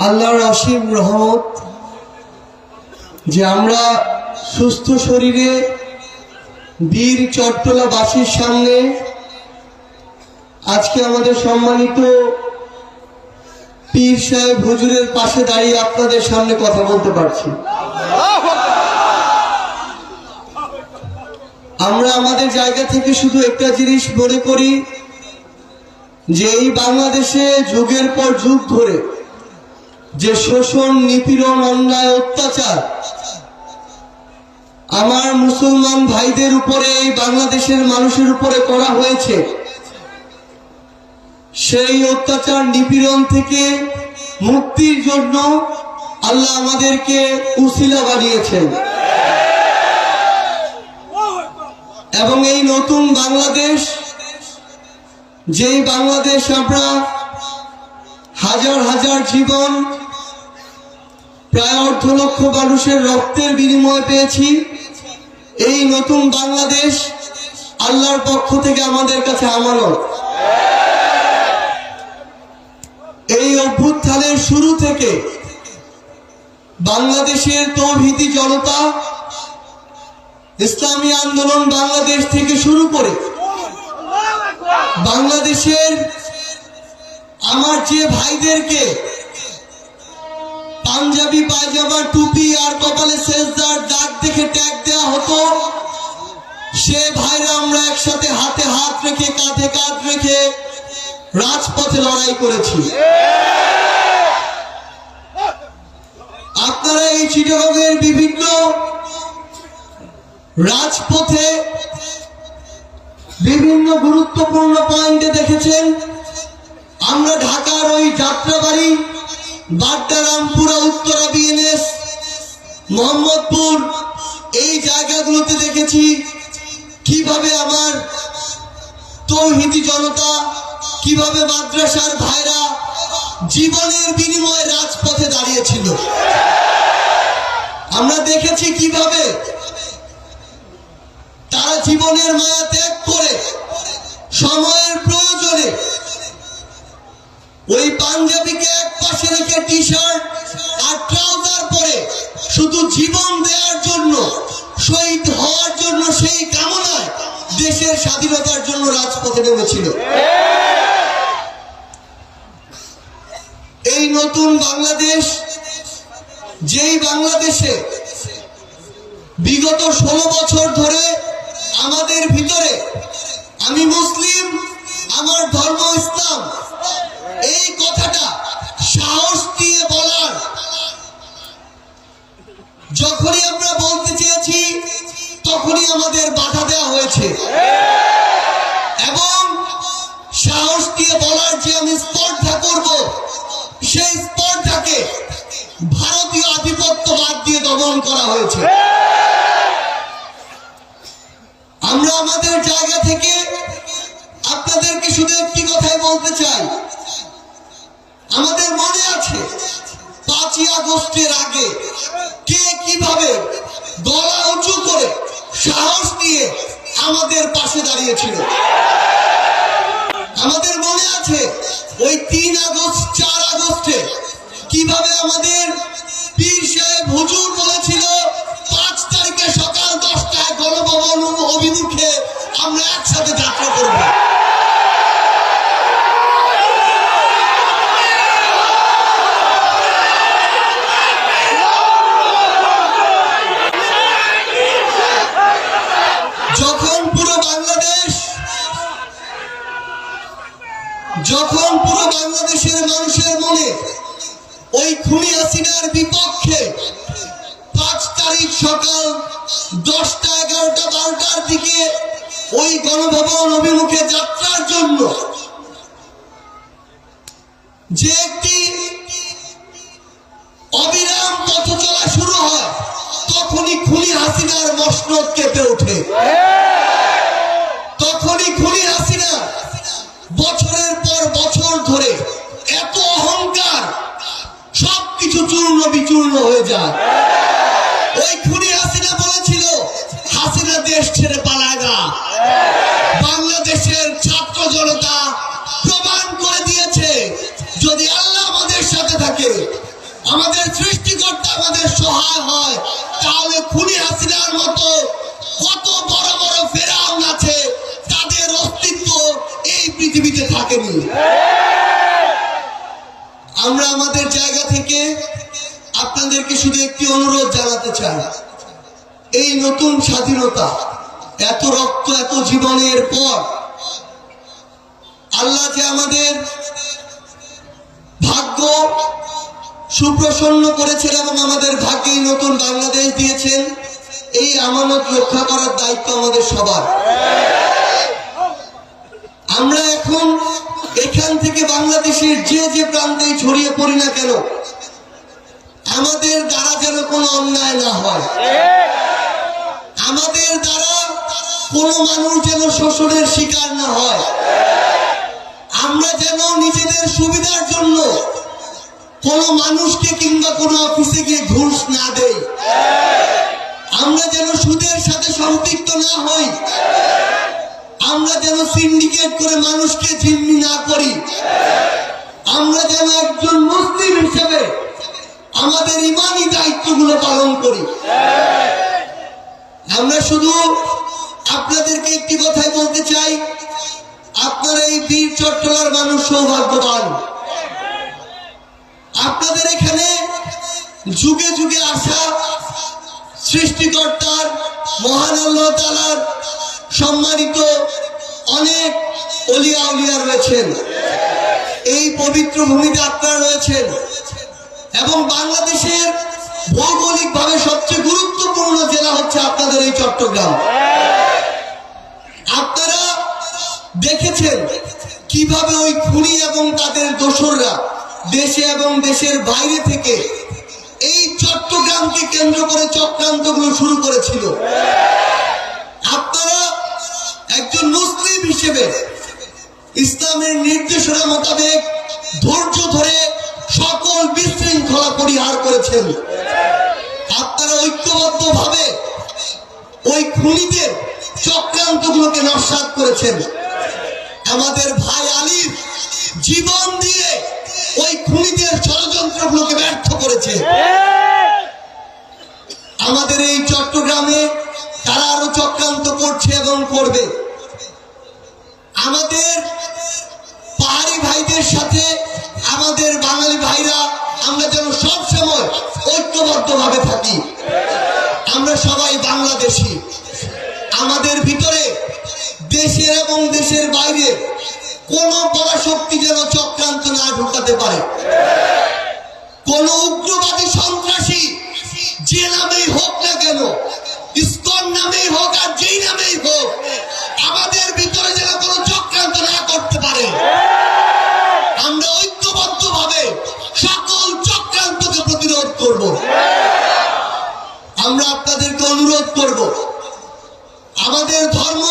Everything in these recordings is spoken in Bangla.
আল্লাহর অসীম রহমত যে আমরা সুস্থ শরীরে বীর চট্টলাবাসীর সামনে আজকে আমাদের সম্মানিত পীর সাহেব হুজুরের পাশে দাঁড়িয়ে আপনাদের সামনে কথা বলতে পারছি। আমরা আমাদের জায়গা থেকে শুধু একটা জিনিস মনে করি যে এই বাংলাদেশে যুগের পর যুগ ধরে যে শোষণ, নিপীড়ন, অন্যায়, অত্যাচার আমার মুসলমান ভাইদের উপরে এই বাংলাদেশের মানুষের উপরে করা হয়েছে, সেই অত্যাচার, নিপীড়ন থেকে মুক্তির জন্য আল্লাহ আমাদেরকে উসিলা বানিয়েছেন। এবং এই নতুন বাংলাদেশ, যেই বাংলাদেশ আমরা হাজার হাজার জীবন প্রায় অর্ধ লক্ষ মানুষের রক্তের বিনিময় পেয়েছি। এই নতুন বাংলাদেশ আল্লাহর পক্ষ থেকে আমাদের কাছে আমানত। এই অভ্যুত্থানের শুরু থেকে বাংলাদেশের তৌহিদি জনতা ইসলামী আন্দোলন বাংলাদেশ থেকে শুরু করে বাংলাদেশের আমার যে ভাইদেরকে পাঞ্জাবি পায়জামা টুপি আর কপালে শেষদার দাগ দেখে ট্যাগ দেওয়া হতো। সে ভাইরা আমরা একসাথে হাতে হাত রেখে, কাঁধে কাঁধ রেখে রাজপথে লড়াই করেছি। আপনারা এই চিটাগংয়ের বিভিন্ন রাজপথে বিভিন্ন গুরুত্বপূর্ণ পয়েন্টে দেখেছেন, আমরা ঢাকার ওই যাত্রাবাড়ি বাড্ডারামপুরা, উত্তরা বিএনএস মোহাম্মদপুর, এই জায়গাগুলোতে দেখেছি কীভাবে আমার তৌহিদি জনতা, কীভাবে মাদ্রাসার ভাইরা জীবনের বিনিময়ে রাজপথে দাঁড়িয়েছিল। আমরা দেখেছি কীভাবে তারা জীবনের মায়া ত্যাগ করে সময়ের প্রয়োজনে ওই পাঞ্জাবিকে এক পাশে রেখে টি শার্ট আর ট্রাউজার পরে শুধু জীবন দেওয়ার জন্য, শহীদ হওয়ার জন্য সেই কামনায় দেশের স্বাধীনতার জন্য রাজপথে নেমেছিল। এই নতুন বাংলাদেশ, যেই বাংলাদেশে বিগত ষোলো বছর ধরে আমাদের ভিতরে, আমি মুসলিম, আমার ধর্ম আমাদের বাধা দেওয়া হয়েছে। এবং সাহস দিয়ে বলার যে আমি স্পর্ধা করব, সেই স্পর্ধাকে ভারতীয় আধিপত্যবাদ দিয়ে দমন করা হয়েছে। আমরা আমাদের জায়গা থেকে আপনাদেরকে শুধু একটি কথাই বলতে চাই। আমাদের মনে আছে, পাঁচই আগস্টের আগে সাহস নিয়ে আমাদের পাশে দাঁড়িয়েছিল। আমাদের মনে আছে ওই তিন আগস্ট, চার আগস্টে কীভাবে আমাদের পীর ওই খুনি হাসিনার বিপক্ষে পাঁচ তারিখ সকাল দশটা এগারোটা বারোটার দিকে ওই গণভবন অভিমুখে যাত্রার জন্য যে একটি অবিরাম পথ চলা শুরু হয়, তখনই খুনি হাসিনার মসনদ কেঁপে ওঠে। চূর্ণ বিচূর্ণ হয়ে যায়। ওই খুনি হাসিনা বলেছিল, হাসিনা দেশ ছেড়ে পালায় না। বাংলাদেশের ছাত্র জনতা প্রমাণ করে দিয়েছে, যদি আল্লাহ আমাদের সাথে থাকে, আমাদের সৃষ্টিকর্তা আমাদের সহায় হয়, তাহলে খুনি হাসিনার মতো কত বড় বড় ফেরাউন আছে, তাদের অস্তিত্ব এই পৃথিবীতে থাকেনি। আমরা আমাদের জায়গা থেকে আপনাদেরকে শুধু একটি অনুরোধ জানাতে চাই। এই নতুন স্বাধীনতা, এত রক্ত, এত জীবনের পর আল্লাহ যে আমাদের ভাগ্য সুপ্রসন্ন করেছেন এবং আমাদের ভাগ্যে নতুন বাংলাদেশ দিয়েছেন, এই আমানত রক্ষা করার দায়িত্ব আমাদের সবার। আমরা এখন এখান থেকে বাংলাদেশের যে যে প্রান্তেই ছড়িয়ে পড়ি না কেন আমাদের দ্বারা যেন কোনো অন্যায় না হয়। আমাদের দ্বারা কোনো মানুষ যেন শোষণের শিকার না হয়। আমরা যেন নিজেদের সুবিধার জন্য কোনো মানুষকে কিংবা কোনো অফিসে গিয়ে ঘুষ না দেই। আমরা যেন সুদের সাথে সম্পৃক্ত না হই। আমরা যেন সিন্ডিকেট করে মানুষকে জিম্মি না করি। আমরা যেন একজন মুসলিম হিসেবে আমাদের ইমানি দায়িত্বগুলো পালন করি। আমরা শুধু আপনাদেরকে একটি কথাই বলতে চাই, আপনারা এই বীর চট্টলার মানুষ সৌভাগ্যবান। আপনাদের এখানে যুগে যুগে আসা সৃষ্টিকর্তার, মহান আল্লাহ তালার সম্মানিত অনেক অলিয়া উলিয়া রয়েছেন। এই পবিত্র ভূমিতে আপনারা রয়েছেন। এবং বাংলাদেশের ভৌগোলিক ভাবে সবচেয়ে গুরুত্বপূর্ণ জেলা হচ্ছে আপনাদের এই চট্টগ্রাম। আপনারা দেখেছেন কীভাবে ওই খুনি এবং তাদের দোসররা দেশে এবং দেশের বাইরে থেকে এই চট্টগ্রামকে কেন্দ্র করে চক্রান্তগুলো শুরু করেছিল। আপনারা একজন মুসলিম হিসেবে ইসলামের নির্দেশনা মোতাবেক বিশৃঙ্খলা পরিহার করেছেন। আপনারা ঐক্যবদ্ধ ভাবে ওই খুনিদের চক্রান্ত গুলোকে নস্বাত করেছেন। আমাদের ভাই আলীর জীবন দিয়ে ওই খুনিদের ষড়যন্ত্র গুলোকে ব্যর্থ করেছে। আমাদের এই চট্টগ্রামে তারা আরও চক্রান্ত করছে এবং করবে। আমাদের পাহাড়ি ভাইদের সাথে আমাদের বাঙালি ভাইরা, আমরা যেন সব সময় ঐক্যবদ্ধ ভাবে থাকি। আমরা সবাই বাংলাদেশি। আমাদের ভিতরে দেশের এবং দেশের বাইরে কোন পরাশক্তি যেন চক্রান্ত না ঢুকাতে পারে। কোন উগ্রবাদী সন্ত্রাসী যে নামেই হোক না কেন, ইস্কন নামেই হোক আর যেই নামেই হোক আমরা আপনাদেরকে অনুরোধ করব। আমাদের ধর্ম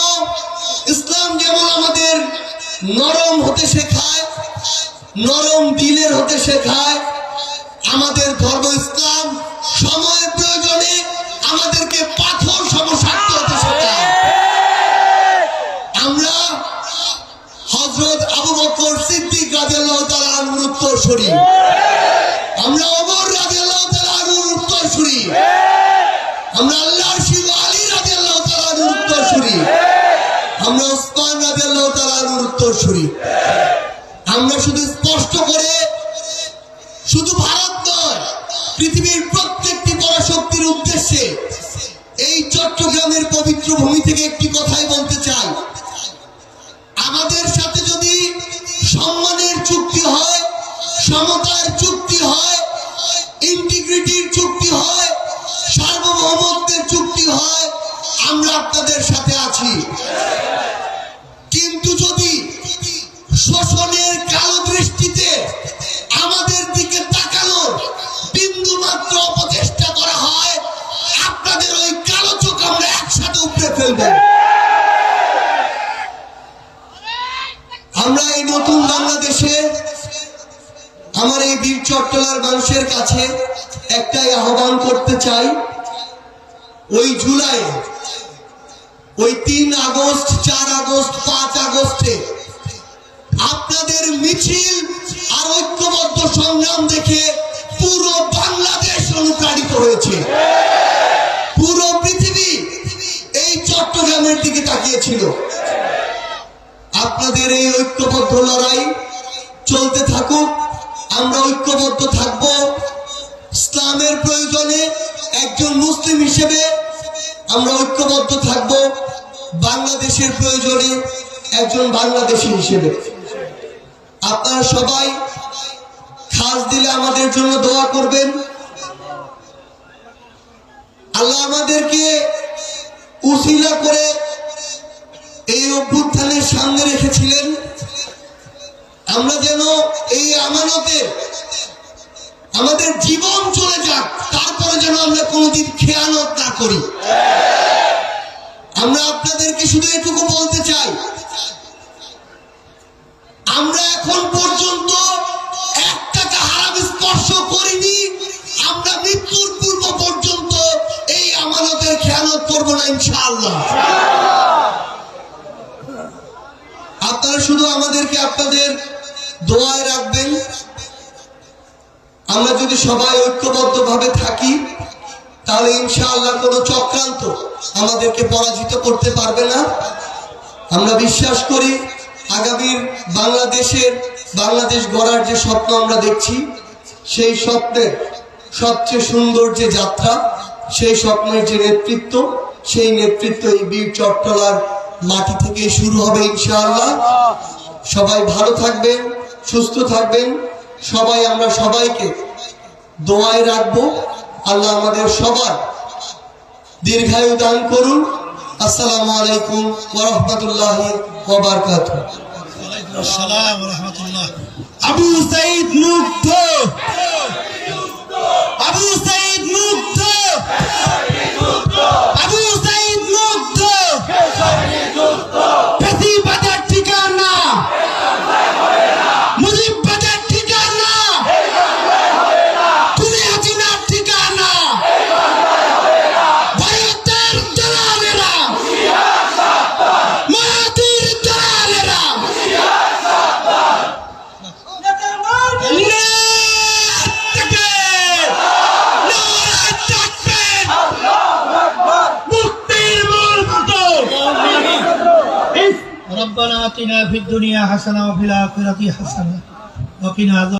ইসলাম যেমন আমাদের নরম হতে শেখায়, নরম দিলের হতে শেখায়, আমাদের ধর্ম ইসলাম সময়ের প্রয়োজনে আমাদেরকে পাথর সমসাধ্য হতে শেখায়। আমরা হজরত আবু বকর সিদ্দিক রাদিয়াল্লাহু তাআলা আনহুর উত্তরসূরি। আমরা ওমর রাদিয়াল্লাহু তাআলা আনহুর উত্তরসূরি। আমরা আল্লাহর শিব আলী রাদিয়াল্লাহু তাআলা আনহুর উত্তরসূরি। আমরা ওসমান রাদিয়াল্লাহু তাআলা আনহুর উত্তরসূরি। আমরা শুধু স্পষ্ট করে শুধু ভারত নয়, পৃথিবীর প্রত্যেকটি পরাশক্তির উদ্দেশ্যে এই চট্টগ্রামের পবিত্র ভূমি থেকে একটি কথাই বলতে চাই। আমাদের সাথে যদি সম্মানের চুক্তি হয়, সমতার চুক্তি হয় ইন্টিগ্রিটির আমরা আপনাদের সাথে আছি। কিন্তু যদি শোষণের কালো দৃষ্টিতে আমাদের দিকে তাকানোর বিন্দু মাত্র অপচেষ্টা করা হয়, আপনাদের ওই কালো চোখ আমরা একসাথে উপড়ে ফেলব। আমরা এই নতুন বাংলাদেশে আমার এই বীর চট্টলার মানুষের কাছে একটাই আহ্বান করতে চাই। ওই জুলাই ওই তিন আগস্ট, চার আগস্ট, পাঁচ আগস্টে আপনাদের মিছিল আর ঐক্যবদ্ধ সংগ্রাম দেখে পুরো বাংলাদেশ অনুপ্রাণিত হয়েছে। পুরো পৃথিবী এই চট্টগ্রামের দিকে তাকিয়েছিল। আপনাদের এই ঐক্যবদ্ধ লড়াই চলতে থাকুক, আমরা ঐক্যবদ্ধ থাকব। ইসলামের প্রয়োজনে একজন মুসলিম হিসেবে আমরা ঐক্যবদ্ধ থাকব বাংলাদেশের প্রয়োজনে একজন বাংলাদেশী হিসেবে। আপনারা সবাই খাস দিলে আমাদের জন্য দোয়া করবেন। আল্লাহ আমাদেরকে উসিলা করে এই অভ্যুত্থানের সামনে রেখেছিলেন। আমরা যেন এই আমানতের আমাদের জীবন চলে যাক, তারপরে যেন আমরা কোনোদিন খেয়ানত না করি। আমরা আপনাদেরকে শুধু এটুকু বলতে চাই, আমরা এখন পর্যন্ত এক টাকা হারাম স্পর্শ করিনি, আমরা মৃত্যুর পূর্ব পর্যন্ত এই আমানতের খেয়ানত করব না, ইনশাআল্লাহ। আপনারা শুধু আমাদেরকে আপনাদের দোয়ায় রাখবেন আমরা যদি সবাই ঐক্যবদ্ধ ভাবে থাকি, তাহলে ইনশাআল্লাহ কোনো চক্রান্ত আমাদেরকে পরাজিত করতে পারবে না। আমরা বিশ্বাস করি আগামীর বাংলাদেশের, বাংলাদেশ গড়ার যে স্বপ্ন আমরা দেখছি, সেই স্বপ্নের সবচেয়ে সুন্দর যে যাত্রা, সেই স্বপ্নের যে নেতৃত্ব, সেই নেতৃত্ব এই বীর চট্টলার মাটি থেকে শুরু হবে ইনশাআল্লাহ। সবাই ভালো থাকবেন, সুস্থ থাকবেন। সবাই আমরা সবাইকে দোয়ায় রাখব। আল্লাহ আমাদের সবার দীর্ঘায়ু দান করুন। আসসালামু আলাইকুম ওরহমতুল্লাহ ওবরকাত আবু সাইদ মুক্ত। আবু ফিদ দুনিয়া হাসানা ওয়া ফিল আখিরাতি হাসানা। ওয়া কিনা